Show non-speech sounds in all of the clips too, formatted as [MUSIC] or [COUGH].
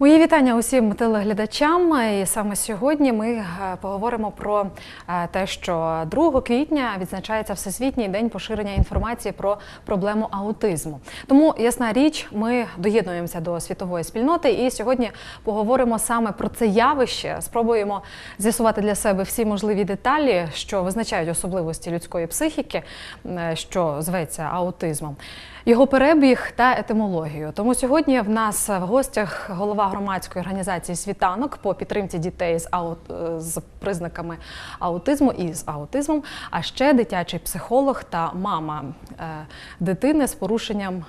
Мої вітання усім телеглядачам. І саме сьогодні ми е, поговоримо про е, те, що 2 квітня відзначається Всесвітній день поширення інформації про проблему аутизму. Тому ясна річ, ми доєднуємося до світової спільноти і сьогодні поговоримо саме про це явище. Спробуємо з'ясувати для себе всі можливі деталі, що визначають особливості людської психіки, е, що зветься аутизмом. Його перебіг та етимологію. Тому сьогодні в нас в гостях голова громадської організації Світанок по підтримці дітей з, аут... з признаками аутизму і з аутизмом, а ще дитячий психолог та мама е, дитини з порушенням.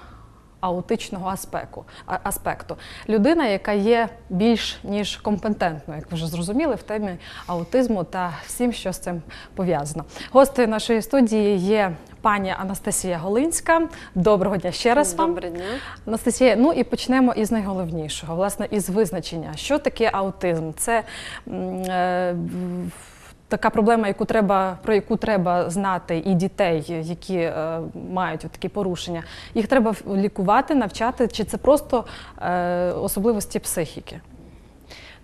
Аутичного аспекту, аспекту. Людина, яка є більш ніж компетентною, як ви вже зрозуміли, в темі аутизму та всім, що з цим пов'язано. Гостею нашої студії є пані Анастасія Голинська. Доброго дня ще раз вам. Доброго дня. Анастасія, ну і почнемо із найголовнішого, власне, із визначення. Що таке аутизм? Це е, така проблема, яку треба, про яку треба знати і дітей, які е, мають такі порушення. Їх треба лікувати, навчати, чи це просто е, особливості психіки?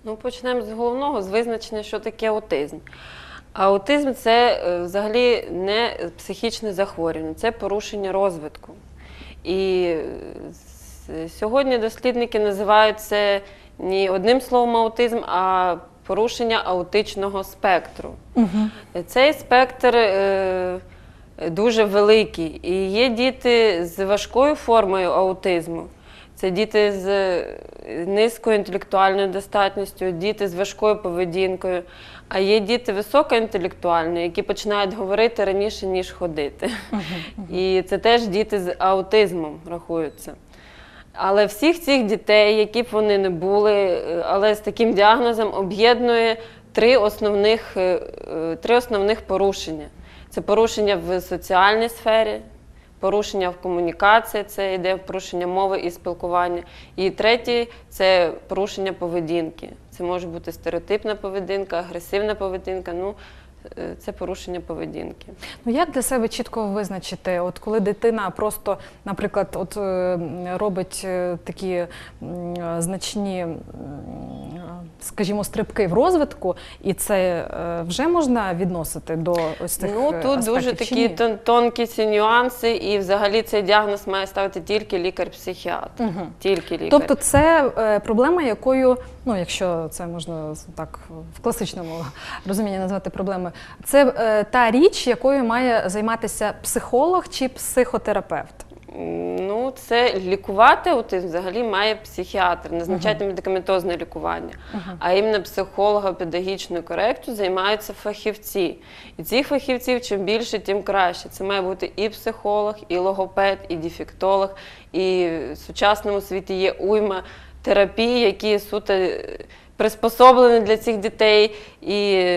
Ну, почнемо з головного, з визначення, що таке аутизм. Аутизм це е, взагалі не психічне захворювання, це порушення розвитку. І сьогодні дослідники називають це не одним словом аутизм, а порушення аутичного спектру. Цей спектр е, дуже великий. І є діти з важкою формою аутизму. Це діти з е, низькою інтелектуальною достатністю, діти з важкою поведінкою. А є діти високоінтелектуальні, які починають говорити раніше, ніж ходити. І це теж діти з аутизмом рахуються. Але всіх цих дітей, які б вони не були, е, але з таким діагнозом об'єднує три основних, е, е, три основних порушення: це порушення в соціальній сфері, порушення в комунікації, це йде порушення мови і спілкування. І третє це порушення поведінки. Це може бути стереотипна поведінка, агресивна поведінка. Ну, це порушення поведінки. Ну як для себе чітко визначити, от коли дитина просто, наприклад, от е, робить е, такі е, значні, е, скажімо, стрибки в розвитку, і це е, вже можна відносити до ось цих Ну е, тут дуже аспектів, такі тон- тонкі ці нюанси, і взагалі цей діагноз має ставити тільки лікар-психіатр. Мгм. Тільки лікар. Тобто це е, проблема, якою, ну якщо це можна так в класичному розумінні назвати проблемою, це е, та річ, якою має займатися психолог чи психотерапевт. Ну, це лікувати аутизм взагалі має психіатр, назначати медикаментозне лікування. А іменно психолого-педагогічною корекцією займаються фахівці. І цих фахівців чим більше, тим краще. Це має бути і психолог, і логопед, і дефектолог. І в сучасному світі є уйма терапій, які суто приспособлені для цих дітей. І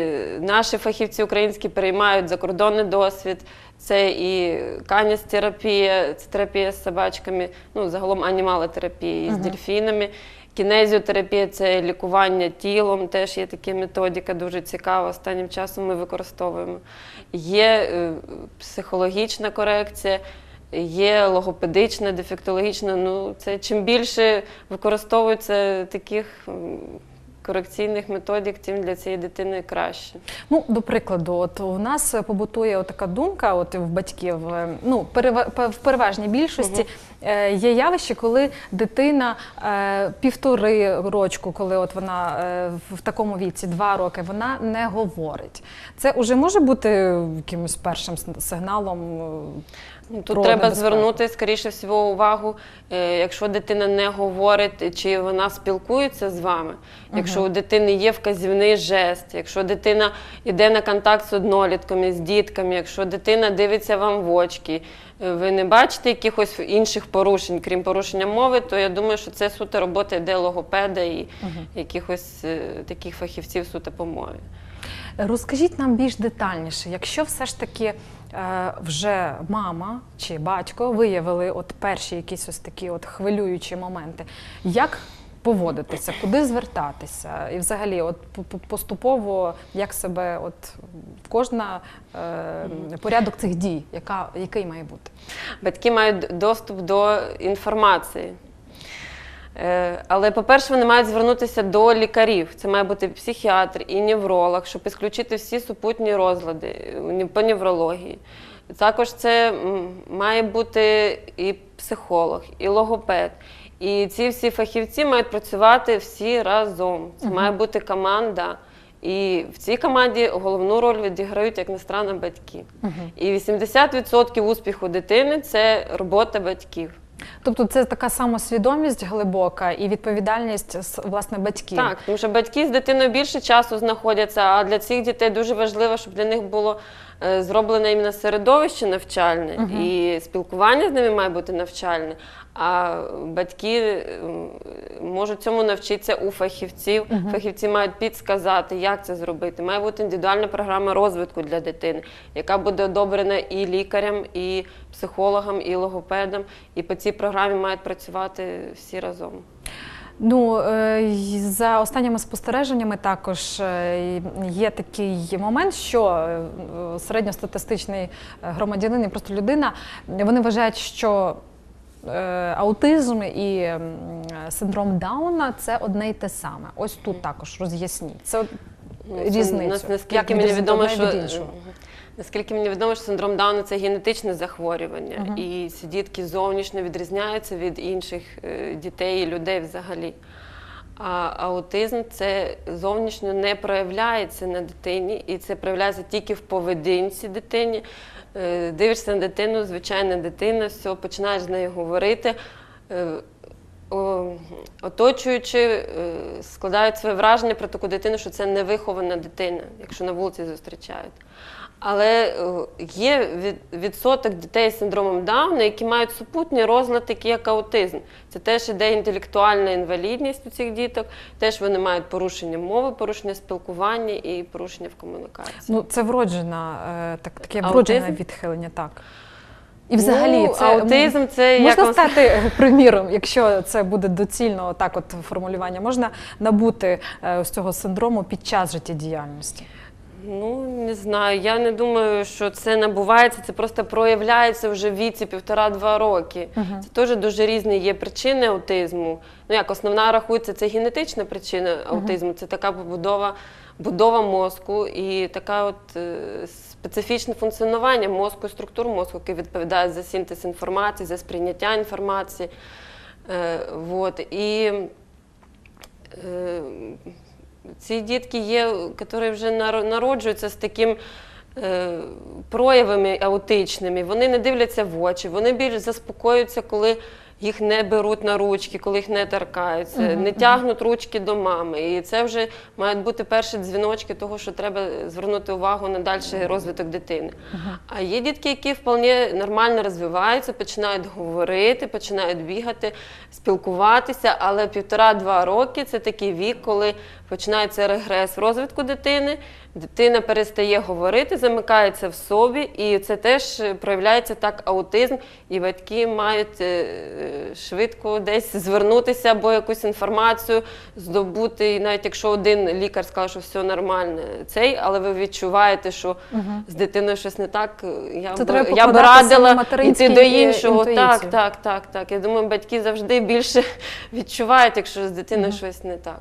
наші фахівці українські переймають закордонний досвід. Це і каністерапія, це терапія з собачками, ну загалом анімалотерапія з дельфінами. Кінезіотерапія це лікування тілом, теж є така методика, дуже цікава. Останнім часом ми використовуємо. Є е, психологічна корекція, є логопедична, дефектологічна. Ну, це чим більше використовується таких корекційних методик, тим для цієї дитини краще. Ну, до прикладу, от у нас побутує така думка, от в батьків, е, ну в переважній більшості е, є явище, коли дитина е, півтори рочку, коли от вона в- в такому віці, два роки, вона не говорить. Це вже може бути якимось першим сигналом. Тут про треба небезпеку? звернути, скоріше всього, увагу, е, якщо дитина не говорить, чи вона спілкується з вами, якщо у дитини є вказівний жест, якщо дитина йде на контакт з однолітками, з дітками, якщо дитина дивиться вам в очки, е, ви не бачите якихось інших порушень, крім порушення мови, то я думаю, що це суто робота йде логопеда і якихось е, таких фахівців суто по мові. Розкажіть нам більш детальніше, якщо все ж таки е, вже мама чи батько виявили от перші якісь ось такі от хвилюючі моменти, як поводитися, куди звертатися, і взагалі, от по- по- поступово як себе, от кожна е, порядок цих дій, яка який має бути? Батьки мають доступ до інформації. Е, Але, по-перше, вони мають звернутися до лікарів. Це має бути психіатр і невролог, щоб ісключити всі супутні розлади по неврології. Також це має бути і психолог, і логопед. І ці всі фахівці мають працювати всі разом. Це має бути команда. І в цій команді головну роль відіграють, як не странно, батьки. І 80% успіху дитини це робота батьків. Тобто це така самосвідомість глибока і відповідальність власне батьків. Так, тому що батьки з дитиною більше часу знаходяться, а для цих дітей дуже важливо, щоб для них було зроблене іменно середовище навчальне, і спілкування з ними має бути навчальне. А батьки е, можуть цьому навчитися у фахівців. Фахівці мають підсказати, як це зробити. Має бути індивідуальна програма розвитку для дитини, яка буде одобрена і лікарям, і психологам, і логопедам. І по цій програмі мають працювати всі разом. Ну е, за останніми спостереженнями також е, є такий момент, що е, середньостатистичний громадянин і просто людина вони вважають, що аутизм і синдром Дауна це одне й те саме. Ось тут також роз'ясніть. Це різницю. Наскільки мені відомо, що? Мгм. наскільки мені відомо, що синдром Дауна це генетичне захворювання, і ці дітки зовнішньо відрізняються від інших е, дітей і людей взагалі. А аутизм це зовнішньо не проявляється на дитині, і це проявляється тільки в поведінці дитині. Е, Дивишся на дитину, звичайна дитина, все, починаєш з нею говорити. Оточуючи, е, складають своє враження про таку дитину, що це невихована дитина, якщо на вулиці зустрічають. Але е, є від- відсоток дітей з синдромом Дауна, які мають супутні розлад, такі як аутизм. Це теж іде інтелектуальна інвалідність у цих діток, теж вони мають порушення мови, порушення спілкування і порушення в комунікації. Ну це вроджена е, так, таке вроджене відхилення, так. І взагалі Ну, це аутизм це можна вам стати е, [LAUGHS] приміром, якщо це буде доцільно так, от формулювання, можна набути е, ось цього синдрому під час життєдіяльності. Ну, не знаю. Я не думаю, що це набувається, це просто проявляється вже в віці півтора-два роки. Це теж дуже різні є причини аутизму. Ну як основна рахується, це генетична причина аутизму, це така побудова будова мозку і така от е, специфічне функціонування мозку, і структур мозку, які відповідають за синтез інформації, за сприйняття інформації. Е. І е, ці дітки є, які вже народжуються з таким е, проявами аутичними. Вони не дивляться в очі, вони більш заспокоюються, коли їх не беруть на ручки, коли їх не торкаються, не тягнуть ручки до мами. І це вже мають бути перші дзвіночки того, що треба звернути увагу на дальший розвиток дитини. А є дітки, які вполне нормально розвиваються, починають говорити, починають бігати, спілкуватися, але півтора-два роки це такий вік, коли починається регрес в розвитку дитини. Дитина перестає говорити, замикається в собі, і це теж е, проявляється так аутизм, і батьки мають е, швидко десь звернутися або якусь інформацію здобути. І навіть якщо один лікар скаже, що все нормально, цей, але ви відчуваєте, що з дитиною щось не так. е, Я Це б, я б радила йти до іншого. Так, інтуїцію. так, так, так. Я думаю, батьки завжди більше [LAUGHS] відчувають, якщо з дитиною щось не так.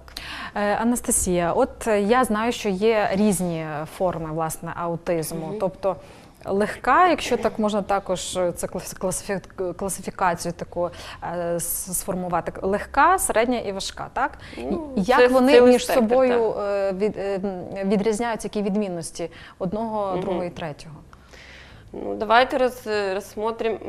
Е, Анастасія, от е, я знаю, що є різні форми власне аутизму, тобто. Легка, якщо так можна також е, це класифі- класифі- класифікацію таку е, сформувати. Легка, середня і важка, так? Ну, Як це вони цілий між спектр, собою від, відрізняються, які відмінності одного, другого і третього? Ну, давайте роз, розсмотрим.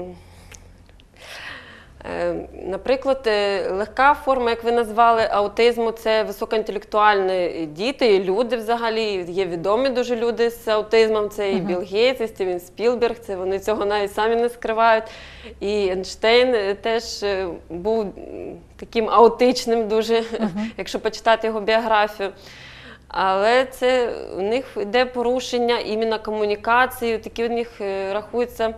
Е, Наприклад, е, легка форма, як ви назвали, аутизму це високоінтелектуальні діти і люди взагалі. Є відомі дуже люди з аутизмом. Це і Білл Гейтс, і Стівен Спілберг. Це вони цього навіть самі не скривають. І Ейнштейн е, теж був таким аутичним, дуже, [LAUGHS] якщо почитати його біографію. Але це у них йде порушення іменно комунікації, такі у них рахується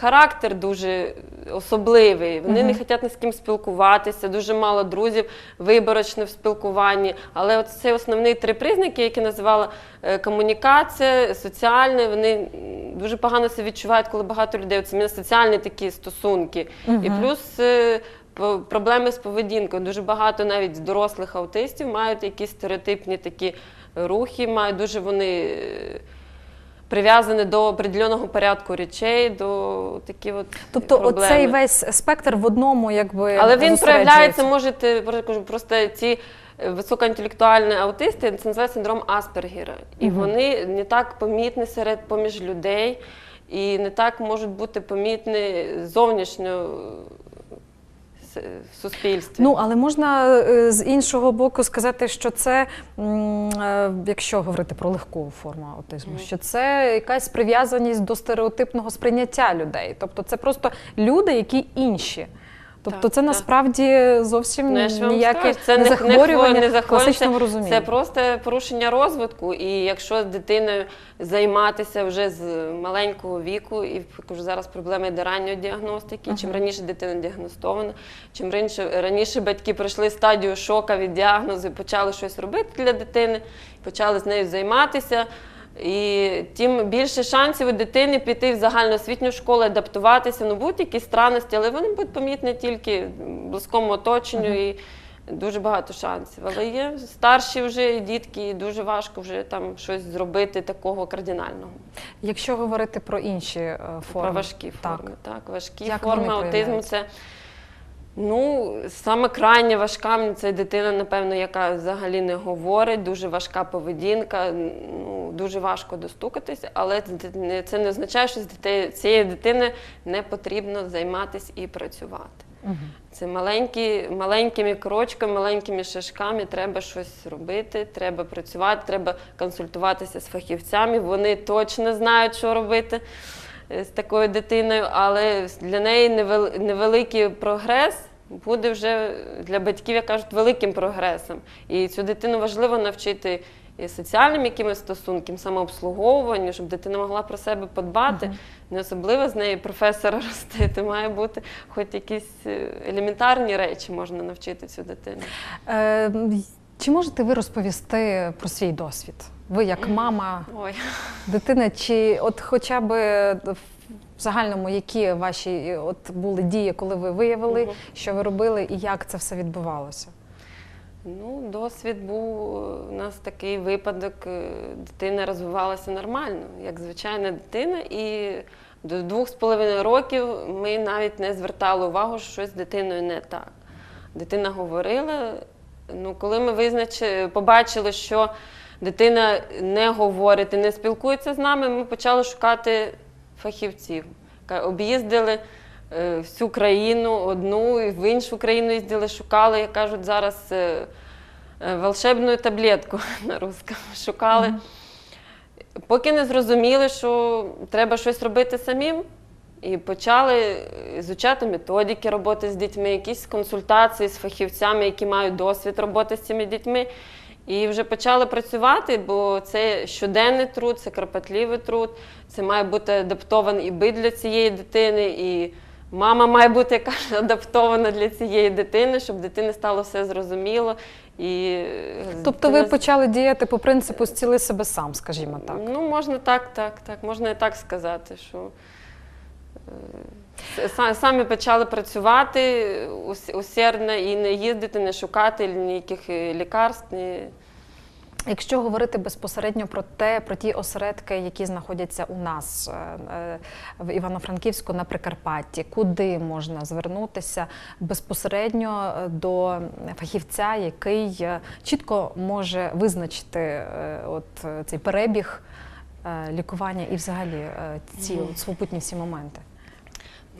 характер дуже особливий. Вони не хочуть ні з ким спілкуватися, дуже мало друзів, виборочно в спілкуванні. Але от це основні три признаки, які називала е, комунікація, соціальне, вони дуже погано себе відчувають, коли багато людей. Це іменно соціальні такі стосунки. І плюс. е, проблеми з поведінкою. Дуже багато навіть дорослих аутистів мають якісь стереотипні такі рухи, мають дуже вони. Е, Прив'язані до определеного порядку речей, до такі от Тобто, проблеми. оцей весь спектр в одному, якби Але він проявляється, можете просто ці е, високоінтелектуальні аутисти, це називається синдром Аспергера. І вони не так помітні серед поміж людей, і не так можуть бути помітні зовнішньо в суспільстві. Ну, але можна е, з іншого боку сказати, що це, е, якщо говорити про легку форму аутизму, що це якась прив'язаність до стереотипного сприйняття людей. Тобто це просто люди, які інші. Тобто Так, це так. насправді зовсім Ну, ніяке це не захворювання не класичному розумінні. Це просто порушення розвитку. І якщо з дитиною займатися вже з маленького віку, і зараз проблеми йде ранньої діагностики, чим раніше дитина діагностована, чим раніше, раніше батьки пройшли стадію шока від діагнозу і почали щось робити для дитини, почали з нею займатися. І тим більше шансів у дитини піти в загальноосвітню школу, адаптуватися. Ну, будуть якісь странності, але вони будуть помітні тільки в близькому оточенню і дуже багато шансів. Але є старші вже дітки, і дуже важко вже там щось зробити такого кардинального. Якщо говорити про інші е, форми, Про важкі так. форми. Так, важкі Як форми вони аутизму це. Ну, саме крайня важка це дитина, напевно, яка взагалі не говорить, дуже важка поведінка, ну, дуже важко достукатися, але це не- означає, що з дите- цієї дитини не потрібно займатися і працювати. Мгм. Це маленькі, маленькими крочками, маленькими шажками треба щось робити, треба працювати, треба консультуватися з фахівцями. Вони точно знають, що робити е, з такою дитиною, але для неї невел- невеликий прогрес буде вже для батьків, як кажуть, великим прогресом. І цю дитину важливо навчити і соціальним якимось стосункам, самообслуговуванню, щоб дитина могла про себе подбати. Не особливо з неї професора [LAUGHS] ростити. Має бути хоч якісь е, елементарні речі можна навчити цю дитину. Е, чи можете ви розповісти про свій досвід? Ви як мама Ой. дитини, чи от хоча б в загальному, які ваші е, от були дії, коли ви виявили, Мгм. що ви робили, і як це все відбувалося? Ну, досвід був е, у нас такий випадок. е, Дитина розвивалася нормально, як звичайна дитина, і до двох з половиною років ми навіть не звертали увагу, що щось з дитиною не так. Дитина говорила. Ну, коли ми визнач... побачили, що дитина не говорить і не спілкується з нами, ми почали шукати фахівців. Об'їздили е, всю країну одну, і в іншу країну їздили, шукали, як кажуть, зараз е, е, волшебну таблетку [LAUGHS] на русскому шукали. Поки не зрозуміли, що треба щось робити самим, і почали ізучати методики роботи з дітьми, якісь консультації з фахівцями, які мають досвід роботи з цими дітьми. І вже почали працювати, бо це щоденний труд, це кропотливий труд, це має бути адаптований і бит для цієї дитини, і мама має бути яка адаптована для цієї дитини, щоб дитині стало все зрозуміло. І е, Тобто ви дитина- почали діяти по принципу зціли себе сам, скажімо так. Ну, можна так, так, так. Можна і так сказати, що е, самі почали працювати ус- усердно і не їздити, не шукати ніяких е, лікарств. Ні. Якщо говорити безпосередньо про те, про ті осередки, які знаходяться у нас е, е, в Івано-Франківську на Прикарпатті, куди можна звернутися безпосередньо до фахівця, який чітко може визначити от цей перебіг лікування і взагалі ці супутні всі моменти.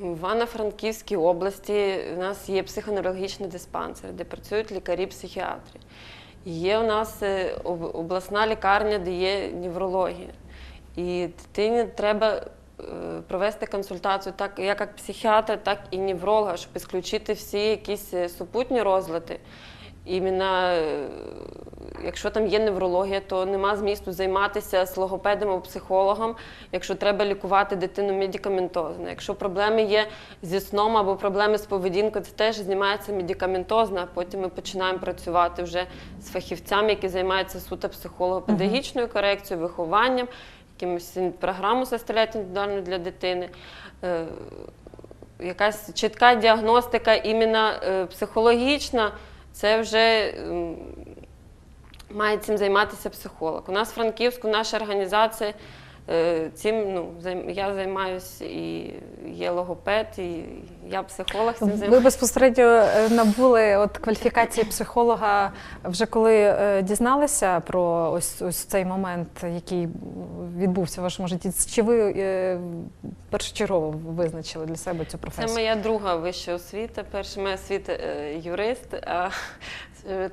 В Івано-Франківській області у нас є психоневрологічний диспансер, де працюють лікарі-психіатри. Є у нас е, обласна лікарня, де є неврологія. І дитині треба е, провести консультацію так, як як психіатра, так і невролога, щоб ісключити всі якісь е, супутні розлади. Іменно, якщо там є неврологія, то нема змісту займатися з логопедом або психологом, якщо треба лікувати дитину медикаментозно. Якщо проблеми є зі сном або проблеми з поведінкою, це теж знімається медикаментозно, а потім ми починаємо працювати вже з фахівцями, які займаються суто психолого-педагогічною корекцією, вихованням, якимось програму составляють індивідуальну для дитини. Е, якась чітка діагностика, іменно е, психологічна, це вже має цим займатися психолог. У нас в Франківську наша організація. е, Цим ну, я займаюся і є логопед, і я психолог цим Ви безпосередньо е, набули от кваліфікації психолога вже коли е, дізналися про ось ось цей момент, який відбувся в вашому житті. Чи ви першочергово визначили для себе цю професію? Це моя друга вища освіта. Перша моя освіта юрист. А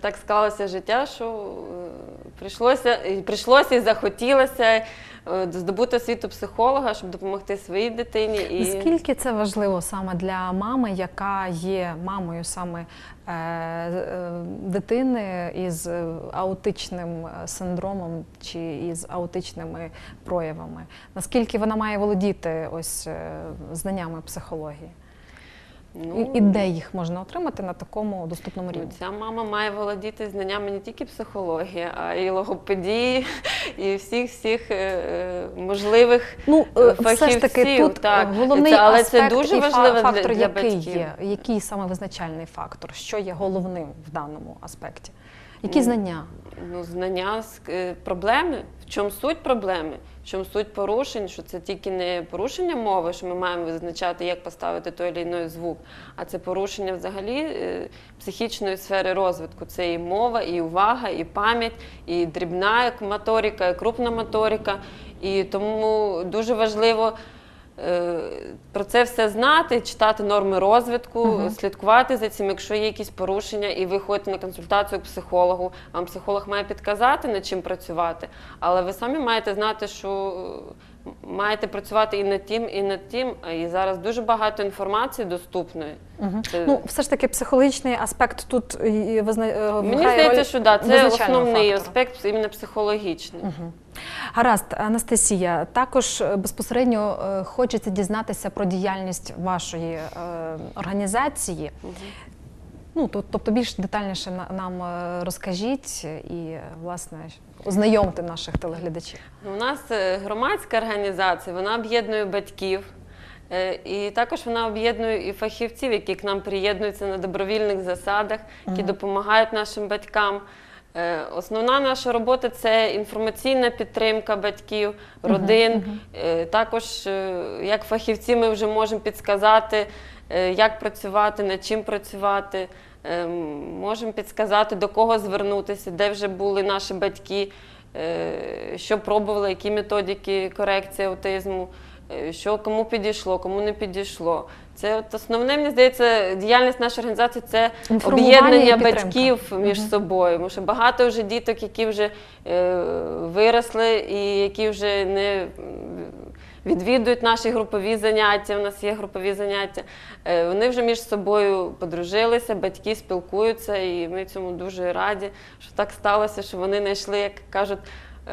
так склалося життя, що е, прийшлося, прийшлося і захотілося е, здобути освіту психолога, щоб допомогти своїй дитині. І... Наскільки це важливо саме для мами, яка є мамою саме е, е, дитини із е, аутичним е, синдромом чи із аутичними проявами? Наскільки вона має володіти ось е, знаннями психології? Ну, І, і де їх можна отримати на такому доступному рівні? Ця мама має володіти знаннями не тільки психології, а й логопедії, [LAUGHS] і всіх всіх е, е, можливих Ну, фахівців. все ж таки тут так. е, головний Це- але це дуже і фа- фактор, для- для який батьків. є, який саме визначальний фактор, що є головним в даному аспекті? Які Ну, знання? Ну, знання е, проблеми. В чому суть проблеми? В чому суть порушень? Що це тільки не порушення мови, що ми маємо визначати, як поставити той чи інший звук, а це порушення взагалі е, психічної сфери розвитку. Це і мова, і увага, і пам'ять, і дрібна моторика, і крупна моторика. І тому дуже важливо. Е, Про це все знати, читати норми розвитку, угу. слідкувати за цим, якщо є якісь порушення, і ви ходите на консультацію к психологу, вам психолог має підказати, над чим працювати, але ви самі маєте знати, що маєте працювати і над тим, і над тим. І зараз дуже багато інформації доступної. Це- Ну, все ж таки, психологічний аспект тут і- і визна... е, Мені грає здається, роль що да, це основний фактору. аспект, іменно психологічний. Мгм. Гаразд, Анастасія, також е, безпосередньо е, хочеться дізнатися про діяльність вашої е, організації. Ну, то- тобто більш детальніше на- нам е, розкажіть і, е, власне, ознайомте наших телеглядачів. Ну, У нас е, громадська організація, вона об'єднує батьків. е, І також вона об'єднує і фахівців, які к нам приєднуються на добровільних засадах, які допомагають нашим батькам. Е, Основна наша робота це інформаційна підтримка батьків, родин. Також, як фахівці, ми вже можемо підсказати, як працювати, над чим працювати. Е, Можемо підсказати, до кого звернутися, де вже були наші батьки, е, що пробували, які методики корекції аутизму, е, що кому підійшло, кому не підійшло. Це от основне, мені здається, діяльність нашої організації це об'єднання батьків між собою. Тому що багато вже діток, які вже е, виросли і які вже не відвідують наші групові заняття. У нас є групові заняття. Е, вони вже між собою подружилися, батьки спілкуються, і ми цьому дуже раді, що так сталося, що вони знайшли, як кажуть,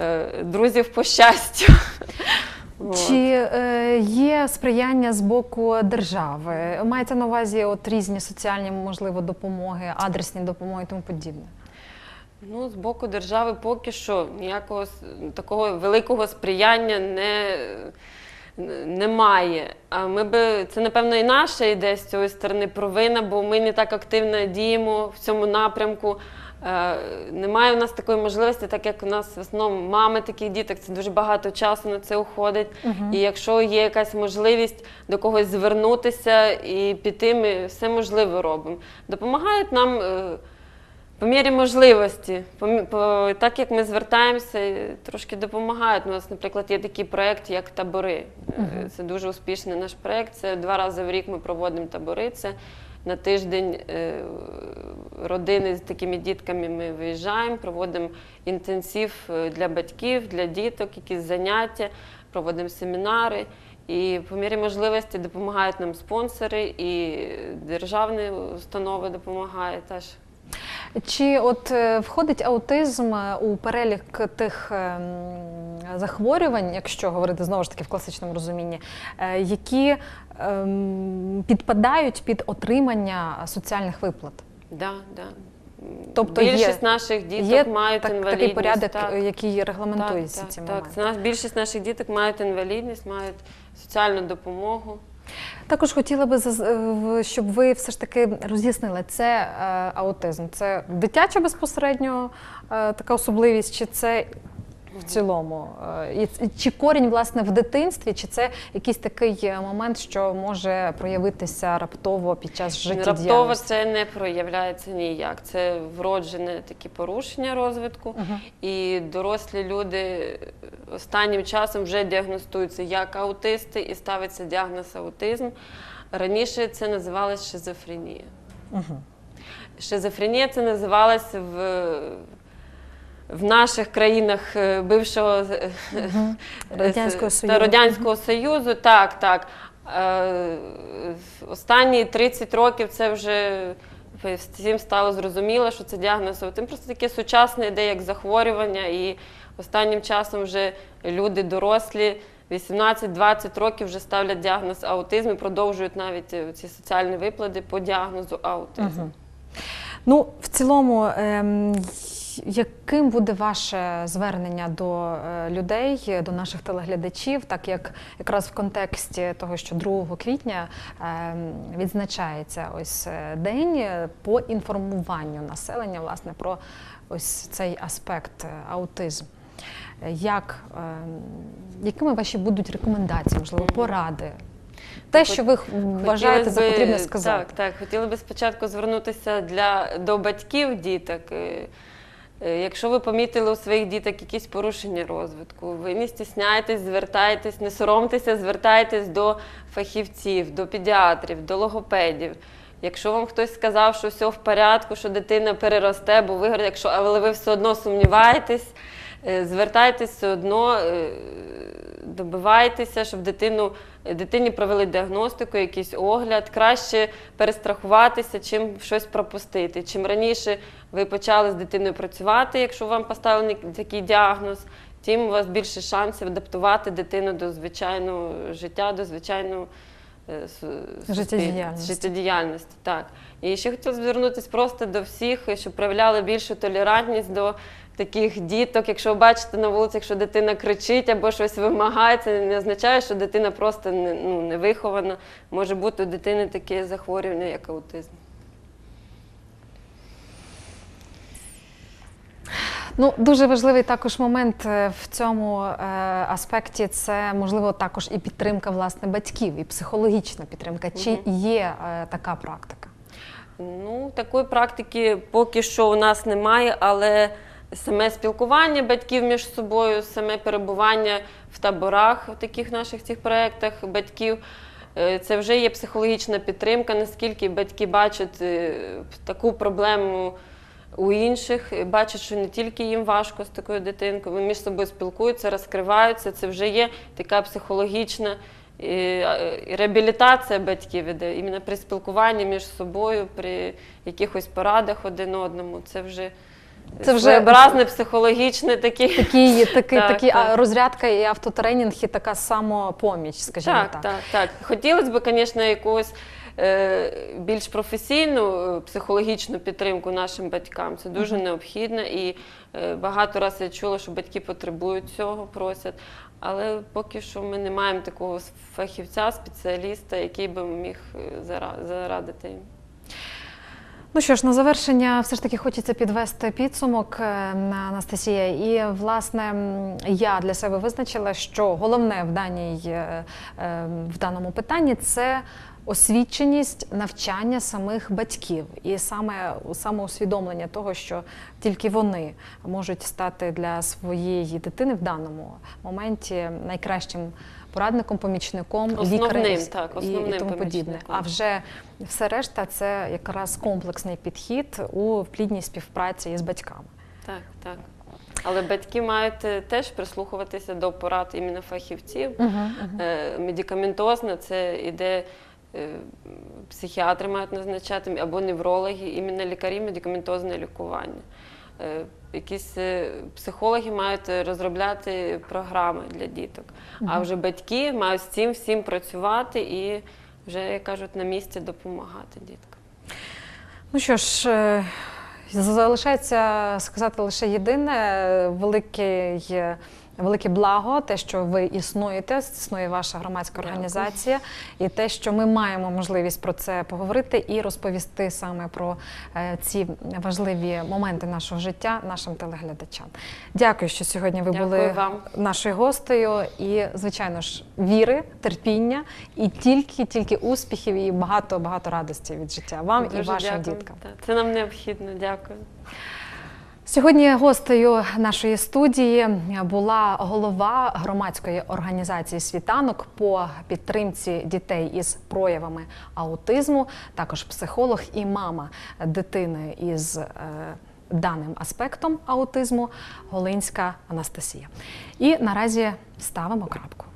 е, друзів по щастю. Чи е, є сприяння з боку держави? Мається на увазі от різні соціальні, можливо, допомоги, адресні допомоги і тому подібне? Ну, з боку держави поки що ніякого такого великого сприяння не, немає. А ми би це напевно і наша ідея з цієї сторони провина, бо ми не так активно діємо в цьому напрямку. Е, Немає у нас такої можливості, так як у нас в основному мами таких діток, це дуже багато часу на це уходить. І якщо є якась можливість до когось звернутися і піти, ми все можливе робимо. Допомагають нам. е, по мірі можливості, по, по, так як ми звертаємося, е, трошки допомагають. У нас, наприклад, є такий проєкт, як табори. Е, Це дуже успішний наш проєкт. Це два рази в рік ми проводимо табори. Це на тиждень е, родини з такими дітками ми виїжджаємо, проводимо інтенсив для батьків, для діток, якісь заняття, проводимо семінари. І по мірі можливості допомагають нам спонсори, і державні установи допомагають теж. Чи от е, входить аутизм е, у перелік тих ем, захворювань, якщо говорити знову ж таки в класичному розумінні, е, які ем, підпадають під отримання соціальних виплат? Да, да. Тобто більшість є- наших діток Є мають так, інвалідність. такий порядок, так. який регламентується так, цим так, моментом. Це наш, більшість наших діток мають інвалідність, мають соціальну допомогу. Також хотіла би е, щоб ви все ж таки роз'яснили, це е, аутизм, це дитяча безпосередньо е, така особливість, чи це в цілому? Е, і Чи корінь власне в дитинстві, чи це якийсь такий е, момент, що може проявитися раптово під час життя? Раптово це не проявляється ніяк. Це вроджене такі порушення розвитку. Мгм. І дорослі люди останнім часом вже діагностуються як аутисти і ставиться діагноз аутизм. Раніше це називалось шизофренія. Мгм. Шизофренія це називалася в, в наших країнах е, бившого е, [LAUGHS] Радянського Союзу. Радянського Союзу, так, так. Е, Останні 30 років це вже всім стало зрозуміло, що це діагноз аутизм. Просто таке сучасне йде як захворювання, і останнім часом вже люди дорослі. 18-20 років вже ставлять діагноз аутизм і продовжують навіть ці соціальні виплати по діагнозу аутизм. Мгм. Ну, в цілому, ем, яким буде ваше звернення до е, людей, до наших телеглядачів, так як якраз в контексті того, що 2 квітня ем, відзначається ось е, день е, по інформуванню населення власне про ось цей аспект аутизм. Як, ем, якими ваші будуть рекомендації, можливо, поради? Те, що ви вважаєте за потрібне сказати. Так, так. Хотіла би спочатку звернутися для, до батьків діток. Е, Якщо ви помітили у своїх діток якісь порушення розвитку, ви не стісняйтесь, звертайтесь, не соромтеся, звертайтесь до фахівців, до педіатрів, до логопедів. Якщо вам хтось сказав, що все в порядку, що дитина переросте, бо ви якщо але ви все одно сумніваєтесь, е, звертайтесь все одно, е, добивайтеся, щоб дитину, дитині провели діагностику, якийсь огляд. Краще перестрахуватися, чим щось пропустити. Чим раніше ви почали з дитиною працювати, якщо вам поставили такий діагноз, тим у вас більше шансів адаптувати дитину до звичайного життя, до звичайного е, Життєдіяльності. життєдіяльності. Так. І ще хотіла звернутися просто до всіх, щоб проявляли більшу толерантність до таких діток. Якщо ви бачите на вулиці, якщо дитина кричить або щось вимагає, це не означає, що дитина просто не, ну, не вихована. Може бути у дитини таке захворювання, як аутизм. Ну, дуже важливий також момент е, в цьому е, аспекті це можливо також і підтримка власне батьків, і психологічна підтримка. Чи є е, така практика? Ну, такої практики поки що у нас немає, але саме спілкування батьків між собою, саме перебування в таборах в таких наших цих проєктах батьків. Це вже є психологічна підтримка, наскільки батьки бачать таку проблему у інших, і бачать, що не тільки їм важко з такою дитинкою, вони між собою спілкуються, розкриваються. Це вже є така психологічна е, і реабілітація батьків іде іменно при спілкуванні між собою, при якихось порадах один одному. Це вже Це вже- своєобразне психологічне таке. [LAUGHS] Такі, такі, Так, такі так. розрядка і автотренінг, і така самопоміч, скажімо Так, так. так, так. Хотілося б, звісно, е, більш професійну е, психологічну підтримку нашим батькам. Це дуже необхідно. І е, багато разів я чула, що батьки потребують цього, просять. Але поки що ми не маємо такого фахівця, спеціаліста, який би міг е, зарадити їм. Ну що ж, на завершення все ж таки хочеться підвести підсумок е, Анастасія. І власне я для себе визначила, що головне в даній е, е, в даному питанні це. Освіченість навчання самих батьків і саме самоусвідомлення того, що тільки вони можуть стати для своєї дитини в даному моменті найкращим порадником, помічником, Основним, лікарем так, і, і тому подібне. А вже все решта це якраз комплексний підхід у плідній співпраці із батьками. Так, так. Але батьки мають е, теж прислухуватися до порад іменно фахівців. Е, Медикаментозно це іде. Е, Психіатри мають назначати або неврологи, іменно лікарі медикаментозне лікування. Е, Якісь е, психологи мають розробляти програми для діток. А вже батьки мають з цим всім працювати і вже, як кажуть, на місці допомагати діткам. Ну що ж, залишається сказати лише єдине великий велике благо, те, що ви існуєте, існує ваша громадська організація, і те, що ми маємо можливість про це поговорити і розповісти саме про е, ці важливі моменти нашого життя нашим телеглядачам. Дякую, що сьогодні ви Дякую були вам. нашою гостею. І, звичайно ж, віри, терпіння і тільки тільки успіхів і багато багато радості від життя вам і вашим дякую. діткам. Це нам необхідно. Дякую. Сьогодні гостею нашої студії була голова громадської організації Світанок по підтримці дітей із проявами аутизму, також психолог і мама дитини із е, даним аспектом аутизму Голинська Анастасія. І наразі ставимо крапку.